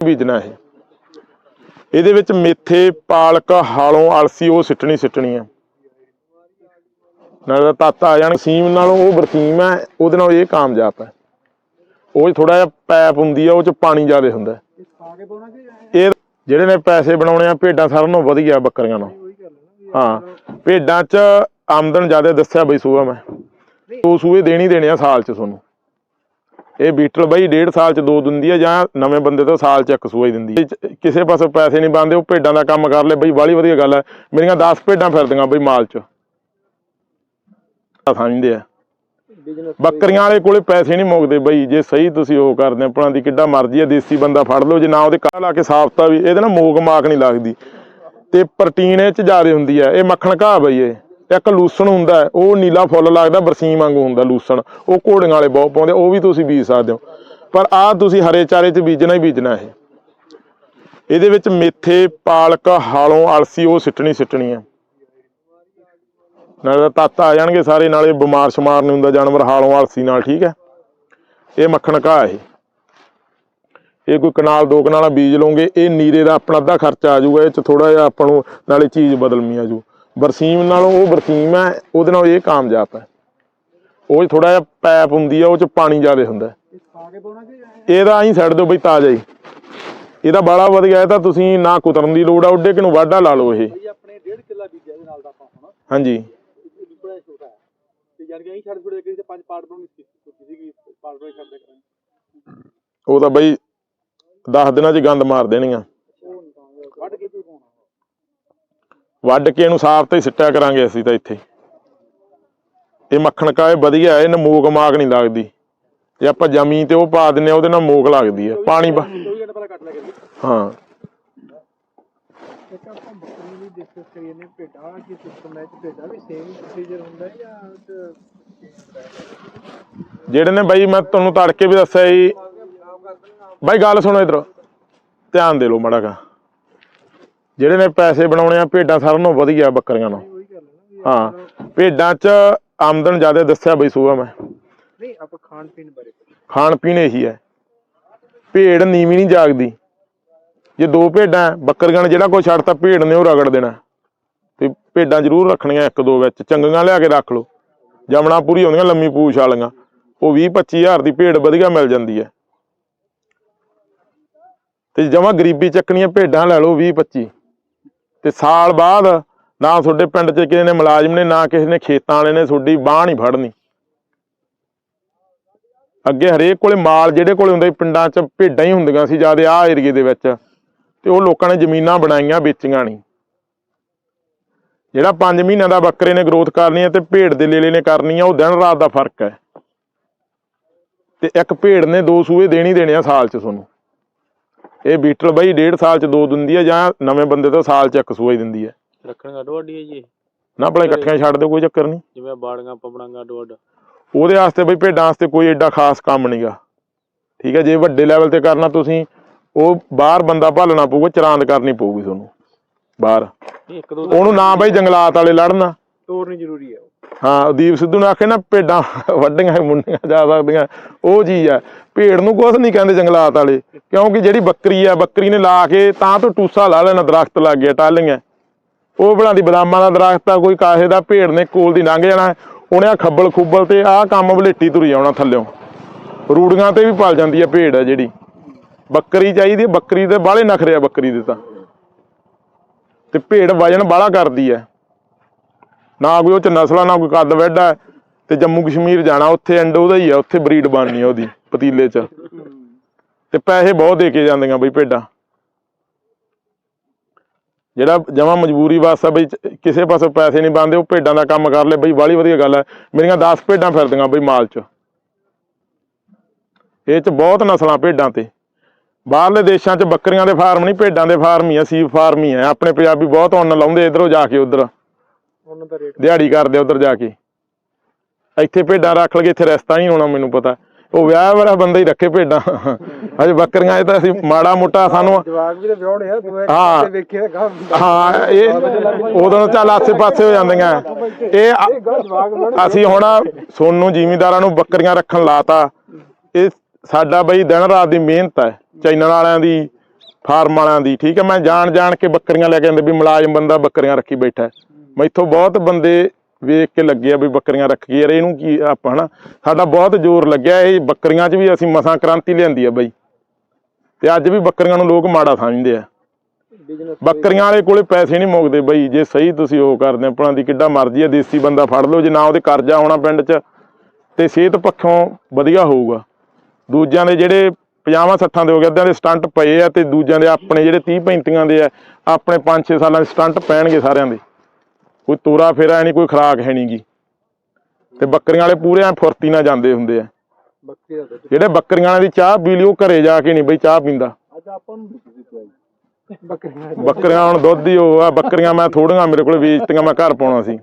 ਬੀਜਣਾ ਇਹ। ਇਹਦੇ ਵਿੱਚ ਮੇਥੇ, ਪਾਲਕ, ਹਾਲੋਂ, ਅਲਸੀ ਉਹ ਸਿੱਟਣੀ ਸਿੱਟਣੀ ਆ। ਨਾਲ ਦਾ ਆ ਜਾਣ ਸੀਮ ਨਾਲੋਂ ਉਹ ਬਰਸੀਮ ਹੈ ਉਹਦੇ ਨਾਲ ਇਹ ਕਾਮਯਾਬ ਹੈ ਉਹ ਥੋੜਾ ਜਿਹਾ ਪੈਪ ਹੁੰਦੀ ਆ, ਉਹ ਚ ਪਾਣੀ ਜ਼ਿਆਦਾ ਹੁੰਦਾ। ਇਹ ਜਿਹੜੇ ਨੇ ਪੈਸੇ ਬਣਾਉਣੇ ਆ, ਭੇਡਾਂ ਸਾਰਿਆਂ ਨਾਲੋਂ ਵਧੀਆ ਬੱਕਰੀਆਂ ਨਾਲੋਂ। ਹਾਂ, ਭੇਡਾਂ ਚ ਆਮਦਨ ਜ਼ਿਆਦਾ ਦੱਸਿਆ ਬਈ ਸੂਆ ਮੈਂ। ਦੋ ਸੂਏ ਦੇਣੀ ਦੇਣੇ ਆ ਸਾਲ ਚ ਤੁਹਾਨੂੰ। ਇਹ ਬੀਟਲ ਬਈ ਡੇਢ ਸਾਲ ਚ ਦੋ ਦਿੰਦੀ ਆ ਜਾਂ ਨਵੇਂ ਬੰਦੇ ਤੋਂ ਸਾਲ ਚ ਇੱਕ ਸੂਆ ਹੀ ਦਿੰਦੀ ਆ। ਕਿਸੇ ਪਾਸੇ ਪੈਸੇ ਨਹੀਂ ਬੰਦੇ ਉਹ ਭੇਡਾਂ ਦਾ ਕੰਮ ਕਰ ਲੈ। ਬਈ ਬਾਲੀ ਵਧੀਆ ਗੱਲ ਹੈ ਮੇਰੀਆਂ 10 ਭੇਡਾਂ ਫਿਰਦੀਆਂ ਬਈ ਮਾਲ ਚ। ਸਮਝਦੇ ਆ। ਬੱਕਰੀਆਂ ਵਾਲੇ ਕੋਲੇ ਪੈਸੇ ਨਹੀਂ ਮੁੱਕਦੇ ਬਈ। ਜੇ ਸਹੀ ਤੁਸੀਂ ਉਹ ਕਰਦੇ ਆਪਣਾ ਦੀ ਕਿੱਡਾ ਮਰਜ਼ੀ ਆ ਦੇਸੀ ਬੰਦਾ ਫੜ ਲਓ। ਜੇ ਨਾ ਉਹਦੇ ਕਾਹ ਲਾ ਕੇ ਸਾਫਤਾ ਵੀ ਇਹਦੇ ਨਾਲ ਮੋਗ ਮਾਕ ਨਹੀਂ ਲੱਗਦੀ। ਤੇ ਪ੍ਰੋਟੀਨ ਇਹ ਚ ਜ਼ਿਆਦਾ ਹੁੰਦੀ ਆ। ਇਹ ਮੱਖਣ ਘਾਹ ਬਈ ਇਹ। ਇੱਕ ਲੂਸਣ ਹੁੰਦਾ ਉਹ ਨੀਲਾ ਫੁੱਲ ਲੱਗਦਾ, ਬਰਸੀਮ ਵਾਂਗੂ ਹੁੰਦਾ ਲੂਸਣ। ਉਹ ਘੋੜੀਆਂ ਵਾਲੇ ਬਹੁਤ ਪਾਉਂਦੇ, ਉਹ ਵੀ ਤੁਸੀਂ ਬੀਜ ਸਕਦੇ ਹੋ। ਪਰ ਆਹ ਤੁਸੀਂ ਹਰੇ ਚਾਰੇ ਚ ਬੀਜਣਾ ਹੀ ਬੀਜਣਾ ਇਹ। ਇਹਦੇ ਵਿੱਚ ਮੇਥੇ, ਪਾਲਕ, ਹਾਲੋਂ, ਅਲਸੀ, ਉਹ ਸਿੱਟਣੀ ਸਿੱਟਣੀ ਆ ਨਾਲੇ ਤਾਂ ਤੱਤ ਆ ਜਾਣਗੇ ਸਾਰੇ, ਨਾਲੇ ਬਿਮਾਰ ਸ਼ਮਾਰ ਨਹੀਂ ਹੁੰਦਾ ਜਾਨਵਰ ਹਾਲੋਂ, ਅਲਸੀ ਨਾਲ, ਠੀਕ ਹੈ? ਇਹ ਮੱਖਣ ਘਾਹ ਇਹ। ਇਹ ਕੋਈ ਕਨਾਲ, ਦੋ ਕਨਾਲਾਂ ਬੀਜ ਲਓਗੇ, ਇਹ ਨੀਰੇ ਦਾ ਆਪਣਾ ਅੱਧਾ ਖਰਚਾ ਆ ਜਾਊਗਾ, ਇਹ ਚ ਥੋੜਾ ਜਿਹਾ ਆਪਾਂ ਨੂੰ ਨਾਲੇ ਚੀਜ਼ ਬਦਲਮੀ ਆ ਜੂ ਬਰਸੀਮ ਨਾਲੋਂ ਉਹ ਬਰਸੀਮ ਹੈ ਉਹਦੇ ਨਾਲ ਇਹ ਕਾਮਯਾਬ ਹੈ। ਉਹ ਥੋੜਾ ਜਿਹਾ ਪੈਪ ਹੁੰਦੀ ਆ ਉਹ ਚ ਪਾਣੀ ਜ਼ਿਆਦਾ ਹੁੰਦਾ। ਇਹਦਾ ਆਈ ਛੱਡ ਦਿਓ ਬਈ ਤਾਜ਼ਾ ਹੀ। ਇਹਦਾ ਬਾਲਾ ਵਧੀਆ ਇਹ ਤਾਂ ਤੁਸੀਂ ਨਾ ਕੁਤਰਨ ਦੀ ਲੋੜ ਆ ਉੱਡੇ ਕਿ ਨੂੰ ਵਾਢਾ ਲਾ ਲਓ ਇਹ। ਆਪਣੇ 1.5 ਕਿੱਲਾ ਬੀਜਿਆ ਦੇ ਨਾਲ ਦਾ ਆਪਾਂ ਹੁਣ। ਹਾਂਜੀ। ਇਹ ਬੜਾ ਛੋਟਾ ਹੈ। ਤੇ ਜਾਨ ਕੇ ਅਸੀਂ ਛੱਡ ਛੁੜ ਕੇ ਤੇ ਪੰਜ ਪਾਰਟ ਬਣਾਉਣੀ ਸੀ ਕੀਤੀ ਸੀਗੀ ਪਾਰਟ ਬਣਾਈ ਛੱਡ ਦੇ ਕਰਾਂਗੇ। ਉਹ ਤਾਂ ਬਈ 10 ਦਿਨਾਂ 'ਚ ਗੰਦ ਮਾਰ ਦੇਣੀਆਂ ਉਹ ਨਹੀਂ ਵੱਢ ਕੇ ਕੀ ਪਾਉਣਾ ਵੱਢ ਕੇ ਇਹਨੂੰ ਸਾਫ਼ ਤੇ ਸਿੱਟਿਆ ਕਰਾਂਗੇ ਅਸੀਂ ਤਾਂ ਇੱਥੇ। ਇਹ ਮੱਖਣ ਕਾਏ ਵਧੀਆ ਹੈ, ਇਹਨੂੰ ਮੂਗ ਮਾਗ ਨਹੀਂ ਲੱਗਦੀ। ਜੇ ਆਪਾਂ ਜ਼ਮੀਨ ਤੇ ਉਹ ਪਾ ਦਿੰਨੇ ਉਹਦੇ ਨਾਲ ਮੂਗ ਲੱਗਦੀ ਹੈ। ਪਾਣੀ ਪਾ- 24 ਘੰਟੇ ਪਹਿਲਾਂ ਕੱਟ ਲਿਆ ਕਰੀ ਹਾਂ ਕੀ ਜਿਹੜੇ ਨੇ ਬਾਈ ਮੈਂ ਤੁਹਾਨੂੰ ਤੜਕੇ ਵੀ ਦੱਸਿਆ ਜੀ। ਬਾਈ ਗੱਲ ਸੁਣੋ ਇਧਰ। ਧਿਆਨ ਦੇ ਲਓ ਮੜਾ ਕਾ ਜਿਹੜੇ ਨੇ ਪੈਸੇ ਬਣਾਉਣੇ ਆ ਭੇਡਾਂ ਸਾਰਿਆਂ ਨਾਲੋਂ ਵਧੀਆ ਬੱਕਰੀਆਂ ਨਾਲੋਂ। ਹੈ ਨਾ ਵੀ ਹਾਂ ਭੇਡਾਂ 'ਚ ਆਮਦਨ ਜ਼ਿਆਦਾ ਦੱਸਿਆ ਬਈ ਸੂਆ ਮੈਂ। ਨਹੀਂ ਆਪਾਂ ਖਾਣ ਪੀਣ ਬਾਰੇ ਖਾਣ ਪੀਣ ਇਹੀ ਹੈ। ਭੇਡ ਨੀਵੀਂ ਨਹੀਂ ਜਾਗਦੀ। ਜੇ ਦੋ ਭੇਡਾਂ ਬੱਕਰੀਆਂ ਨੇ ਜਿਹੜਾ ਕੋਈ ਛੱਡਤਾ ਭੇਡ ਨੇ ਉਹ ਰਗੜ ਦੇਣਾ। ਤੇ ਭੇਡਾਂ ਜ਼ਰੂਰ ਰੱਖਣੀਆਂ ਇੱਕ ਦੋ ਵਿੱਚ। ਚੰਗੀਆਂ ਲਿਆ ਕੇ ਰੱਖ ਲਓ। ਜਮਣਾ ਪੂਰੀ ਹੁੰਦੀਆਂ ਲੰਮੀ ਪੂਛ ਵਾਲੀਆਂ। ਉਹ 20 25000 ਦੀ ਭੇਡ ਵਧੀਆ ਮਿਲ ਜਾਂਦੀ ਹੈ। ਤੇ ਜਮਾ ਗਰੀਬੀ ਚੱਕਣੀਆਂ ਭੇਡਾਂ ਲੈ ਲਓ 20 25 ਤੇ ਸਾਲ ਬਾਅਦ ਨਾ ਤੁਹਾਡੇ ਪਿੰਡ 'ਚ ਕਿਸੇ ਨੇ ਮੁਲਾਜ਼ਮ ਨੇ, ਨਾ ਕਿਸੇ ਨੇ ਖੇਤਾਂ ਵਾਲੇ ਨੇ ਤੁਹਾਡੀ ਬਾਹ ਨਹੀਂ ਫੜਨੀ। ਅੱਗੇ ਹਰੇਕ ਕੋਲੇ ਮਾਲ ਜਿਹੜੇ ਕੋਲੇ ਹੁੰਦਾ ਪਿੰਡਾਂ 'ਚ ਭੇਡਾਂ ਹੀ ਹੁੰਦੀਆਂ ਸੀ ਜਿਆਦੇ ਆਹ ਏਰੀਏ ਦੇ ਵਿੱਚ। ਤੇ ਉਹ ਲੋਕਾਂ ਨੇ ਜ਼ਮੀਨਾਂ ਬਣਾਈਆਂ, ਵੇਚੀਆਂ ਨਹੀਂ। ਜਿਹੜਾ 5 ਮਹੀਨਿਆਂ ਦਾ ਬੱਕਰੇ ਨੇ ਗਰੋਥ ਕਰਨੀ ਹੈ ਤੇ ਭੇਡ ਦੇ ਲੇਲੇ ਨੇ ਕਰਨੀ ਆ ਉਹ ਦਿਨ ਰਾਤ ਦਾ ਫ਼ਰਕ ਹੈ। ਤੇ ਇੱਕ ਭੇਡ ਨੇ ਦੋ ਸੂਏ ਦੇਣੀ ਦੇਣੇ ਆ ਸਾਲ 'ਚ ਤੁਹਾਨੂੰ। ਇਹ ਬੀਟਲ ਬਈ ਡੇਢ ਸਾਲ 'ਚ ਦੋ ਦਿੰਦੀ ਆ ਜਾਂ ਨਵੇਂ ਬੰਦੇ ਤੋਂ ਸਾਲ 'ਚ ਇੱਕ ਸੂਆ ਹੀ ਦਿੰਦੀ ਹੈ ਰੱਖਣਗਾ ਅੱਡੋ ਅੱਡੀ ਹੈ ਜੀ ਇਹ? ਨਾ ਆਪਣੇ ਇਕੱਠੀਆਂ ਛੱਡ ਦਿਓ ਕੋਈ ਚੱਕਰ ਨਹੀਂ। ਜਿਵੇਂ ਬਾੜੀਆਂ ਪਪੜਾਂਗਾ ਅੱਡੋ ਅੱਡ ਉਹਦੇ ਵਾਸਤੇ ਬਈ ਭੇਡਾਂ ਵਾਸਤੇ ਕੋਈ ਐਡਾ ਖਾਸ ਕੰਮ ਨਹੀਂਗਾ ਠੀਕ ਹੈ ਜੇ ਵੱਡੇ ਲੈਵਲ ਤੇ ਕਰਨਾ ਤੁਸੀਂ ਉਹ ਬਾਹਰ ਬੰਦਾ ਭਾਲਣਾ ਪਊਗਾ ਚਰਾਂਦ ਕਰਨੀ ਪਊਗੀ ਤੁਹਾਨੂੰ। ਬਾਹਰ। ਇਹ ਇੱਕ ਦੋ ਉਹਨੂੰ ਨਾ ਬਈ ਜੰਗਲਾਤ ਵਾਲੇ ਲੜਨਾ। ਤੋਰਨੀ ਜ਼ਰੂਰੀ ਹੈ ਹਾਂ, ਦੀਪ ਸਿੱਧੂ ਨੇ ਆਖਿਆ ਨਾ, ਭੇਡਾਂ ਵੱਡੀਆਂ ਮੁੰਡੀਆਂ ਜਾ ਸਕਦੀਆਂ। ਉਹ ਚੀਜ਼ ਆ ਭੇਡ ਨੂੰ ਕੁਛ ਨਹੀਂ ਕਹਿੰਦੇ ਜੰਗਲਾਤ ਵਾਲੇ, ਕਿਉਂਕਿ ਜਿਹੜੀ ਬੱਕਰੀ ਆ ਬੱਕਰੀ ਨੇ ਲਾ ਕੇ ਤਾਂ ਤੋਂ ਟੂਸਾ ਲਾ ਲੈਣਾ, ਦਰਖਤ ਲੱਗ ਗਿਆ ਟਾਲੀਆਂ ਉਹ ਬਣਾਦੀ ਬਦਾਮਾਂ ਦਾ ਦਰਖਤ ਆ, ਕੋਈ ਕਾਹੇ ਦਾ ਭੇਡ ਨੇ ਕੋਲ ਦੀ ਲੰਘ ਜਾਣਾ। ਉਹਨੇ ਆ ਖੱਬਲ ਖੁੱਬਲ ਤੇ ਆਹ ਕੰਮ ਬਲੇਟੀ ਤੁਰੀ ਆਉਣਾ ਥੱਲਿਓਂ। ਰੂੜੀਆਂ ਤੇ ਵੀ ਪਲ ਜਾਂਦੀ ਆ ਭੇਡ ਆ ਜਿਹੜੀ। ਬੱਕਰੀ ਚਾਹੀਦੀ ਬੱਕਰੀ ਦੇ ਬਾਹਲੇ ਨਖਰੇ ਆ ਬੱਕਰੀ ਦੇ ਤਾਂ। ਤੇ ਭੇਡ ਵਜਨ ਬਾਹਲਾ ਕਰਦੀ ਆ ਨਾ ਕੋਈ ਉਹ ਚ ਨਸਲਾ ਨਾ ਕੋਈ ਕੱਦ ਵੈਡਾ ਹੈ, ਤੇ ਜੰਮੂ ਕਸ਼ਮੀਰ ਜਾਣਾ ਉੱਥੇ ਐਂਡ ਉਹਦਾ ਹੀ ਆ ਉੱਥੇ ਬਰੀਡ ਬਣਨੀ ਆ ਉਹਦੀ ਪਤੀਲੇ 'ਚ। ਤੇ ਪੈਸੇ ਬਹੁਤ ਦੇ ਕੇ ਜਾਂਦੀਆਂ ਬਈ ਭੇਡਾਂ। ਜਿਹੜਾ ਜਮਾ ਮਜਬੂਰੀ ਵਾਸਤੇ ਬਈ ਕਿਸੇ ਪਾਸੇ ਪੈਸੇ ਨਹੀਂ ਬੰਦੇ ਉਹ ਭੇਡਾਂ ਦਾ ਕੰਮ ਕਰ ਲੈ। ਬਈ ਬਾਲੀ ਵਧੀਆ ਗੱਲ ਹੈ ਮੇਰੀਆਂ 10 ਭੇਡਾਂ ਫਿਰਦੀਆਂ ਬਈ ਮਾਲ 'ਚ। ਇਹ 'ਚ ਬਹੁਤ ਨਸਲਾਂ ਭੇਡਾਂ ਤੇ। ਬਾਹਰਲੇ ਦੇਸ਼ਾਂ 'ਚ ਬੱਕਰੀਆਂ ਦੇ ਫਾਰਮ ਨਹੀਂ ਭੇਡਾਂ ਦੇ ਫਾਰਮ ਹੀ ਆ ਸੀਪ ਫਾਰਮ ਹੀ ਆ। ਆਪਣੇ ਪੰਜਾਬੀ ਬਹੁਤ ਉੱਨ ਲਾਉਂਦੇ ਇਧਰੋਂ ਜਾ ਕੇ ਉਧਰ। ਉਹਨਾਂ ਦਾ ਰੇਟ ਦਿਹਾੜੀ ਕਰਦੇ ਉਧਰ ਜਾ ਕੇ। ਇੱਥੇ ਭੇਡਾਂ ਰੱਖ ਲਗੇ ਇੱਥੇ ਰਸਤਾ ਨਹੀਂ ਹੋਣਾ ਮੈਨੂੰ ਪਤਾ। ਉਹ ਵਿਆਹ ਵਾਲਾ ਬੰਦਾ ਹੀ ਰੱਖੇ ਭੇਡਾਂ। ਅਜੇ ਬੱਕਰੀਆਂ ਇਹ ਤਾਂ ਅਸੀਂ ਮਾੜਾ ਮੋਟਾ ਸਾਨੂੰ ਜਵਾਕ ਵੀ ਤਾਂ ਵਿਆਹਣੇ ਆ ਤੂੰ ਹਾਂ। ਇੱਕ ਵੇਖੇ ਤਾਂ ਗਾਹ ਹਾਂ ਇਹ ਉਦੋਂ ਚੱਲ ਆਸੇ ਪਾਸੇ ਹੋ ਜਾਂਦੀਆਂ। ਇਹ ਅਸੀਂ ਹੁਣ ਸੋਨੂੰ ਜ਼ਿਮੀਂਦਾਰਾਂ ਨੂੰ ਬੱਕਰੀਆਂ ਰੱਖਣ ਲਾਤਾ। ਇਹ ਸਾਡਾ ਬਈ ਦਿਨ ਰਾਤ ਦੀ ਮਿਹਨਤ ਹੈ ਚੈਨਲ ਵਾਲਿਆਂ ਦੀ ਫਾਰਮ ਵਾਲਿਆਂ ਦੀ। ਠੀਕ ਹੈ ਮੈਂ ਜਾਣ ਜਾਣ ਕੇ ਬੱਕਰੀਆਂ ਲੈ ਕੇ ਆਂਦੇ ਵੀ ਮੁਲਾਜ਼ਮ ਬੰਦਾ ਬੱਕਰੀਆਂ ਰੱਖੀ ਬੈਠਾ ਹੈ। ਮੈਥੋਂ ਬਹੁਤ ਬੰਦੇ ਵੇਖ ਕੇ ਲੱਗੇ ਆ ਵੀ ਬੱਕਰੀਆਂ ਰੱਖੀ ਯਾਰ ਇਹਨੂੰ ਕੀ ਆਪਾਂ ਹਨਾ? ਸਾਡਾ ਬਹੁਤ ਜ਼ੋਰ ਲੱਗਿਆ ਇਹ ਬੱਕਰੀਆਂ 'ਚ ਵੀ ਅਸੀਂ ਮਸਾਂ ਕ੍ਰਾਂਤੀ ਲਿਆਂਦੀ ਆ ਬਈ। ਤੇ ਅੱਜ ਵੀ ਬੱਕਰੀਆਂ ਨੂੰ ਲੋਕ ਮਾੜਾ ਸਮਝਦੇ ਆ। ਬੱਕਰੀਆਂ ਵਾਲੇ ਕੋਲੇ ਪੈਸੇ ਨਹੀਂ ਮੁੱਕਦੇ ਬਈ ਜੇ ਸਹੀ ਤੁਸੀਂ ਉਹ ਕਰਦੇ ਆ ਆਪਣਾ ਦੀ ਕਿੱਡਾ ਮਰਜ਼ੀ ਆ ਦੇਸੀ ਬੰਦਾ ਫੜ ਲਓ ਜੇ ਨਾ ਉਹਦੇ ਕਰਜ਼ਾ ਆਉਣਾ ਪਿੰਡ 'ਚ ਤੇ ਸਿਹਤ ਪੱਖੋਂ ਵਧੀਆ ਹੋਊਗਾ। ਦੂਜਿਆਂ ਦੇ ਜਿਹੜੇ 50 60 ਦੇ ਹੋ ਗਏ ਅੱਧਿਆਂ ਦੇ ਸਟੰਟ ਪਏ ਆ ਤੇ ਦੂਜਿਆਂ ਦੇ ਆਪਣੇ ਜਿਹੜੇ 30 35 ਦੇ ਆ ਆਪਣੇ 5-6 ਸਾਲਾਂ ਦੇ ਸਟੰਟ ਪੈਣਗੇ ਸਾਰਿਆਂ ਦੇ। ਕੋਈ ਤੋਰਾ ਫੇਰਾ ਨਹੀਂ ਕੋਈ ਖਰਾਕ ਹੈ ਨਹੀਂਗੀ ਤੇ ਬੱਕਰੀਆਂ ਵਾਲੇ ਪੂਰੇ ਐ ਫੁਰਤੀ ਨਾਲ ਜਾਂਦੇ ਹੁੰਦੇ ਆ। ਜਿਹੜੇ ਬੱਕਰੀਆਂ ਵਾਲਿਆਂ ਦੀ ਚਾਹ ਪੀ ਲਈ ਉਹ ਘਰੇ ਜਾ ਕੇ ਨਹੀਂ ਬਈ ਚਾਹ ਪੀਂਦਾ। ਅੱਜ ਆਪਾਂ ਨੂੰ ਬੱਕਰੀਆਂ ਹੁਣ ਦੁੱਧ ਹੀ ਉਹ ਆ ਬੱਕਰੀਆਂ ਮੈਂ ਥੋੜੀਆਂ ਮੇਰੇ ਕੋਲ ਵੇਚਤੀਆਂ ਮੈਂ ਘਰ ਪਾਉਣਾ ਸੀ।